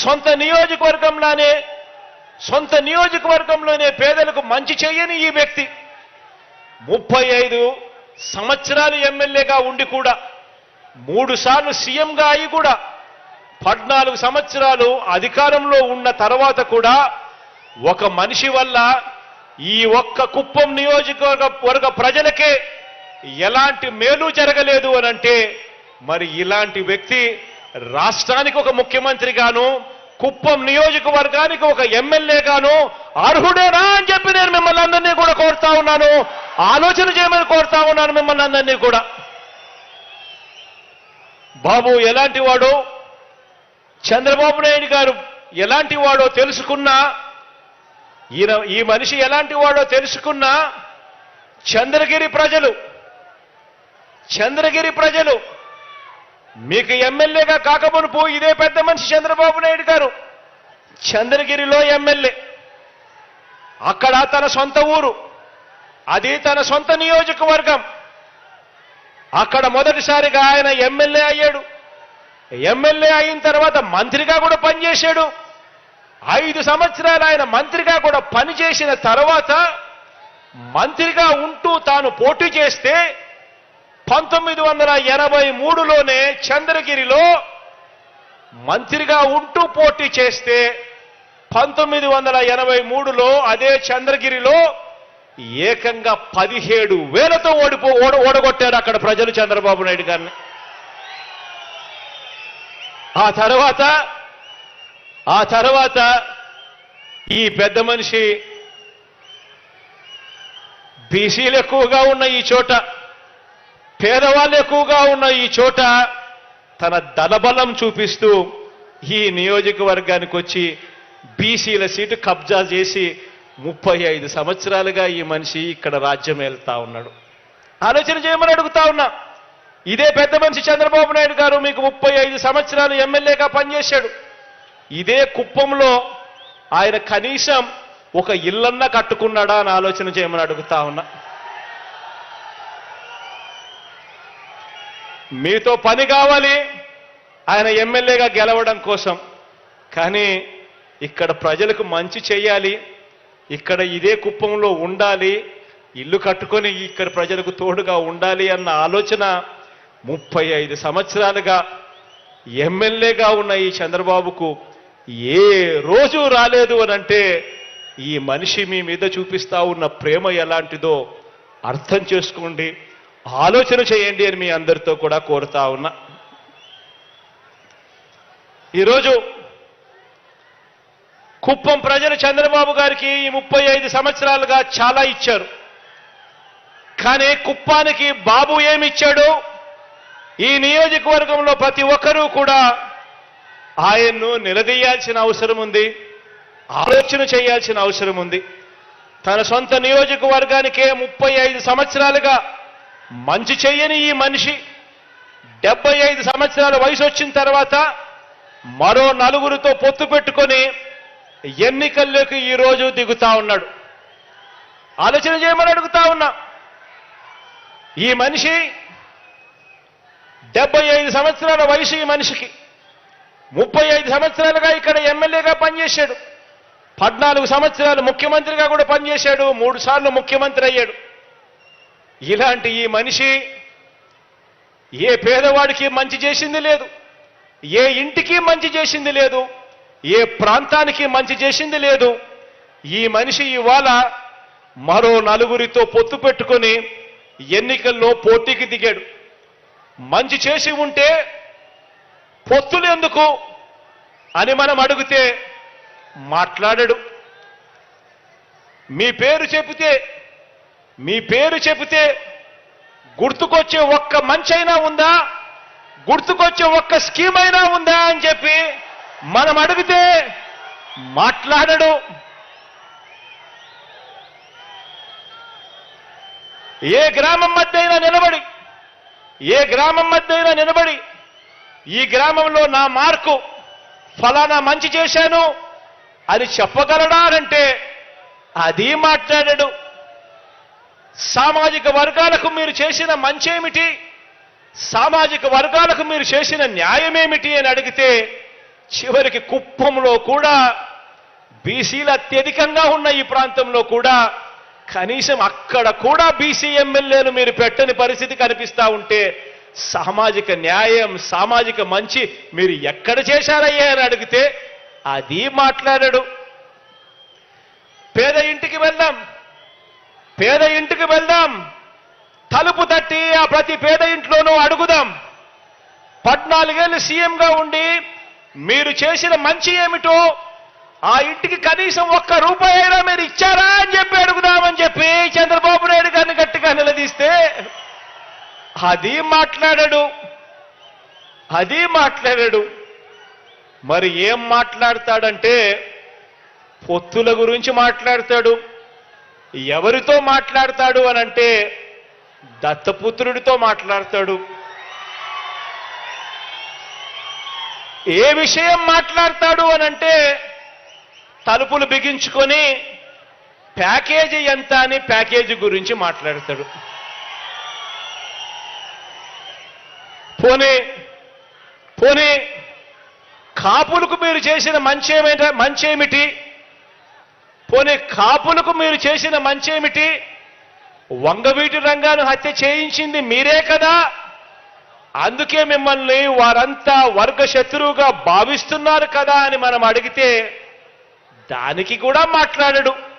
సొంత నియోజకవర్గంలోనే సొంత నియోజకవర్గంలోనే పేదలకు మంచి చేయని ఈ వ్యక్తి ముప్పై ఐదు సంవత్సరాలు ఎమ్మెల్యేగా ఉండి కూడా మూడు సార్లు సీఎంగా అయి కూడా పద్నాలుగు సంవత్సరాలు అధికారంలో ఉన్న తర్వాత కూడా ఒక మనిషి వల్ల ఈ ఒక్క కుప్పం నియోజకవర్గ వర్గ ప్రజలకే ఎలాంటి మేలు జరగలేదు అని అంటే మరి ఇలాంటి వ్యక్తి రాష్ట్రానికి ఒక ముఖ్యమంత్రిగాను కుప్పం నియోజకవర్గానికి ఒక ఎమ్మెల్యేగాను అర్హుడేనా అని చెప్పి నేను మిమ్మల్ని అందరినీ కూడా కోరుతా ఉన్నాను. ఆలోచన చేయమని కోరుతా ఉన్నాను మిమ్మల్ని అందరినీ కూడా. బాబు ఎలాంటి వాడో చంద్రబాబు నాయుడు గారు ఎలాంటి వాడో తెలుసుకున్నా ఈయన ఈ మనిషి ఎలాంటి వాడో తెలుసుకున్నా చంద్రగిరి ప్రజలు చంద్రగిరి ప్రజలు మీకు ఎమ్మెల్యేగా కాకమునుపు ఇదే పెద్ద మనిషి చంద్రబాబు నాయుడు గారు. చంద్రగిరిలో ఎమ్మెల్యే. అక్కడ తన సొంత ఊరు. అది తన సొంత నియోజకవర్గం. అక్కడ మొదటిసారిగా ఆయన ఎమ్మెల్యే అయ్యాడు. ఎమ్మెల్యే అయిన తర్వాత మంత్రిగా కూడా పనిచేశాడు. ఐదు సంవత్సరాలు ఆయన మంత్రిగా కూడా పనిచేసిన తర్వాత మంత్రిగా ఉంటూ తాను పోటీ చేస్తే పంతొమ్మిది వందల ఎనభై మూడులోనే చంద్రగిరిలో మంత్రిగా ఉంటూ పోటీ చేస్తే పంతొమ్మిది వందల ఎనభై మూడులో అదే చంద్రగిరిలో ఏకంగా పదిహేడు వేలతో ఓడిపో ఓడ ఓడగొట్టారు అక్కడ ప్రజలు చంద్రబాబు నాయుడు గారిని. ఆ తర్వాత ఆ తర్వాత ఈ పెద్ద మనిషి బీసీలు ఎక్కువగా ఉన్న ఈ చోట పేదవాళ్ళు ఎక్కువగా ఉన్న ఈ చోట తన దళబలం చూపిస్తూ ఈ నియోజకవర్గానికి వచ్చి బీసీల సీటు కబ్జా చేసి ముప్పై ఐదు సంవత్సరాలుగా ఈ మనిషి ఇక్కడ రాజ్యం వెళ్తా ఉన్నాడు. ఆలోచన చేయమని అడుగుతా ఉన్నా. ఇదే పెద్ద మనిషి చంద్రబాబు నాయుడు గారు మీకు ముప్పై ఐదు సంవత్సరాలు ఎమ్మెల్యేగా పనిచేశాడు. ఇదే కుప్పంలో ఆయన కనీసం ఒక ఇల్లన్నా కట్టుకున్నాడా అని ఆలోచన చేయమని అడుగుతా ఉన్నా. మీతో పని కావాలి. ఆయన ఎమ్మెల్యేగా గెలవడం కోసం. కానీ ఇక్కడ ప్రజలకు మంచి చేయాలి. ఇక్కడ ఇదే కుప్పంలో ఉండాలి. ఇల్లు కట్టుకొని ఇక్కడ ప్రజలకు తోడుగా ఉండాలి అన్న ఆలోచన ముప్పై ఐదు సంవత్సరాలుగా ఎమ్మెల్యేగా ఉన్న ఈ చంద్రబాబుకు ఏ రోజు రాలేదు అని అంటే ఈ మనిషి మీ మీద చూపిస్తా ఉన్న ప్రేమ ఎలాంటిదో అర్థం చేసుకోండి. ఆలోచన చేయండి అని మీ అందరితో కూడా కోరుతా ఉన్నా. ఈరోజు కుప్పం ప్రజలు చంద్రబాబు గారికి ఈ ముప్పై ఐదు సంవత్సరాలుగా చాలా ఇచ్చారు. కానీ కుప్పానికి బాబు ఏమిచ్చాడు ఈ నియోజకవర్గంలో ప్రతి ఒక్కరూ కూడా ఆయన్ను నిలదీయాల్సిన అవసరం ఉంది ఆలోచన చేయాల్సిన అవసరం ఉంది. తన సొంత నియోజకవర్గానికే ముప్పై ఐదు సంవత్సరాలుగా మంచి చేయని ఈ మనిషి డెబ్బై ఐదు సంవత్సరాల వయసు వచ్చిన తర్వాత మరో నలుగురితో పొత్తు పెట్టుకొని ఎన్నికల్లోకి ఈ రోజు దిగుతా ఉన్నాడు. ఆలోచన చేయమని అడుగుతా ఉన్నా. ఈ మనిషి డెబ్బై ఐదు సంవత్సరాల వయసు ఈ మనిషికి. ముప్పై ఐదు సంవత్సరాలుగా ఇక్కడ ఎమ్మెల్యేగా పనిచేశాడు. పద్నాలుగు సంవత్సరాలు ముఖ్యమంత్రిగా కూడా పనిచేశాడు. మూడు సార్లు ముఖ్యమంత్రి అయ్యాడు. ఇలాంటి ఈ మనిషి ఏ పేదవాడికి మంచి చేసింది లేదు ఏ ఇంటికి మంచి చేసింది లేదు ఏ ప్రాంతానికి మంచి చేసింది లేదు. ఈ మనిషి ఇవాళ మరో నలుగురితో పొత్తు పెట్టుకొని ఎన్నికల్లో పోటీకి దిగాడు. మంచి చేసి ఉంటే పొత్తులు ఎందుకు అని మనం అడిగితే మాట్లాడడు. మీ పేరు చెబితే మీ పేరు చెబితే గుర్తుకొచ్చే ఒక్క మంచైనా ఉందా? గుర్తుకొచ్చే ఒక్క స్కీమ్ అయినా ఉందా అని చెప్పి మనం అడిగితే మాట్లాడడు. ఏ గ్రామం మధ్య అయినా నిలబడి ఏ గ్రామం మధ్య అయినా నిలబడి ఈ గ్రామంలో నా మార్కు ఫలానా మంచి చేశాను అని చెప్పగలడా అంటే అది మాట్లాడాడు. సామాజిక వర్గాలకు మీరు చేసిన మంచేమిటి? సామాజిక వర్గాలకు మీరు చేసిన న్యాయమేమిటి అని అడిగితే చివరికి కుప్పంలో కూడా బీసీలు అత్యధికంగా ఉన్న ఈ ప్రాంతంలో కూడా కనీసం అక్కడ కూడా బీసీ ఎమ్మెల్యేలు మీరు పెట్టని పరిస్థితి కనిపిస్తా ఉంటే సామాజిక న్యాయం సామాజిక మంచి మీరు ఎక్కడ చేశారయ్యా అని అడిగితే అది మాట్లాడాడు. పేద ఇంటికి వెళ్దాం. పేద ఇంటికి వెళ్దాం. తలుపు తట్టి ఆ ప్రతి పేద ఇంట్లోనూ అడుగుదాం. పద్నాలుగేళ్ళు సీఎంగా ఉండి మీరు చేసిన మంచి ఏమిటో ఆ ఇంటికి కనీసం ఒక్క రూపాయి అయినా మీరు ఇచ్చారా అని చెప్పి అడుగుదామని చెప్పి చంద్రబాబు నాయుడు గారిని గట్టిగా నిలదీస్తే అది మాట్లాడాడు. అది మాట్లాడాడు. మరి ఏం మాట్లాడతాడంటే పొత్తుల గురించి మాట్లాడతాడు. ఎవరితో మాట్లాడతాడు అని అంటే దత్తపుత్రుడితో మాట్లాడతాడు. ఏ విషయం మాట్లాడతాడు అని అంటే తలుపులు బిగించుకొని ప్యాకేజీ ఎంత అని ప్యాకేజీ గురించి మాట్లాడతాడు. పోనీ పోనీ కాపులకు మీరు చేసిన మంచి ఏమిటి మంచి ఏమిటి పోనీ కాపులకు మీరు చేసిన మంచి ఏమిటి? వంగవీటి రంగాను హత్య చేయించింది మీరే కదా? అందుకే మిమ్మల్ని వారంతా వర్గ శత్రువుగా భావిస్తున్నారు కదా అని మనం అడిగితే దానికి కూడా మాట్లాడడు.